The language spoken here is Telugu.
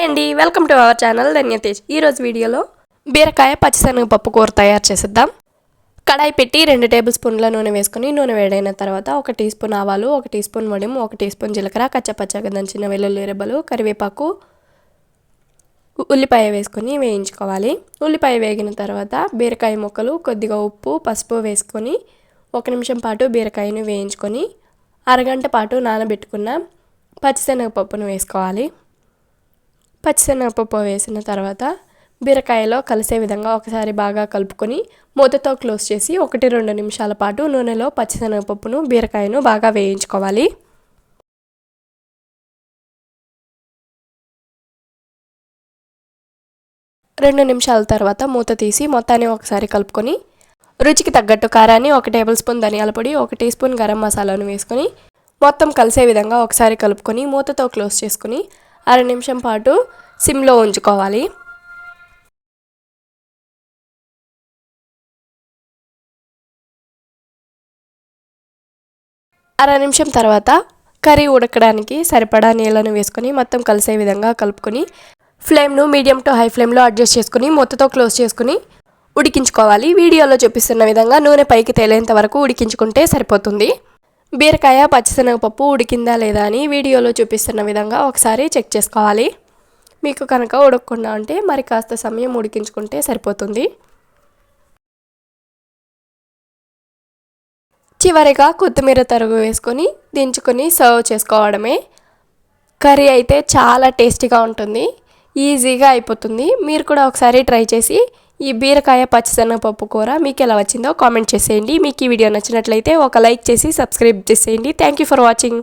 హాయ్ అండి. Welcome to our channel Dhanyatej. ఈరోజు వీడియోలో బీరకాయ పచ్చిశనగపప్పు కూర తయారు చేసేద్దాం. కడాయి పెట్టి రెండు టేబుల్ స్పూన్ల నూనె వేసుకుని నూనె వేడైన తర్వాత ఒక టీ స్పూన్ ఆవాలు ఒక టీ స్పూన్ వడిము ఒక టీ స్పూన్ జీలకర్ర కచ్చపచ్చగా దంచిన వెల్లుల్లి రెబ్బలు కరివేపాకు ఉల్లిపాయ వేసుకొని వేయించుకోవాలి. ఉల్లిపాయ వేగిన తర్వాత బీరకాయ ముక్కలు కొద్దిగా ఉప్పు పసుపు వేసుకొని ఒక నిమిషం పాటు బీరకాయను వేయించుకొని అరగంట పాటు నానబెట్టుకున్న పచ్చిశనగపప్పును వేసుకోవాలి. పచ్చిశనగపప్పు వేసిన తర్వాత బీరకాయలో కలిసే విధంగా ఒకసారి బాగా కలుపుకొని మూతతో క్లోజ్ చేసి ఒకటి రెండు నిమిషాల పాటు నూనెలో పచ్చిశనగపప్పును బీరకాయను బాగా వేయించుకోవాలి. రెండు నిమిషాల తర్వాత మూత తీసి మొత్తాన్ని ఒకసారి కలుపుకొని రుచికి తగ్గట్టు కారాన్ని ఒక టేబుల్ స్పూన్ ధనియాల పొడి ఒక టీ స్పూన్ గరం మసాలాను వేసుకొని మొత్తం కలిసే విధంగా ఒకసారి కలుపుకొని మూతతో క్లోజ్ చేసుకుని అర నిమిషం పాటు సిమ్లో ఉంచుకోవాలి. అర నిమిషం తర్వాత కర్రీ ఉడకడానికి సరిపడా నీళ్ళను వేసుకొని మొత్తం కలిసే విధంగా కలుపుకొని ఫ్లేమ్ను మీడియం టు హై ఫ్లేమ్లో అడ్జస్ట్ చేసుకుని మొత్తతో క్లోజ్ చేసుకుని ఉడికించుకోవాలి. వీడియోలో చూపిస్తున్న విధంగా నూనె పైకి తేలేంత వరకు ఉడికించుకుంటే సరిపోతుంది. బీరకాయ పచ్చిశనగపప్పు ఉడికిందా లేదా అని వీడియోలో చూపిస్తున్న విధంగా ఒకసారి చెక్ చేసుకోవాలి. మీకు కనుక ఉడకకుండా ఉంటే మరి కాస్త సమయం ఉడికించుకుంటే సరిపోతుంది. చివరిగా కొత్తిమీర తరుగు వేసుకొని దించుకొని సర్వ్ చేసుకోవడమే. కర్రీ అయితే చాలా టేస్టీగా ఉంటుంది. ఈజీగా అయిపోతుంది. మీరు కూడా ఒకసారి ట్రై చేసి ఈ బీరకాయ పచ్చిశనగపప్పు కూర మీకు ఎలా వచ్చిందో కామెంట్ చేసేయండి. మీకు ఈ వీడియో నచ్చినట్లయితే ఒక లైక్ చేసి సబ్స్క్రైబ్ చేసేయండి. Thank you for watching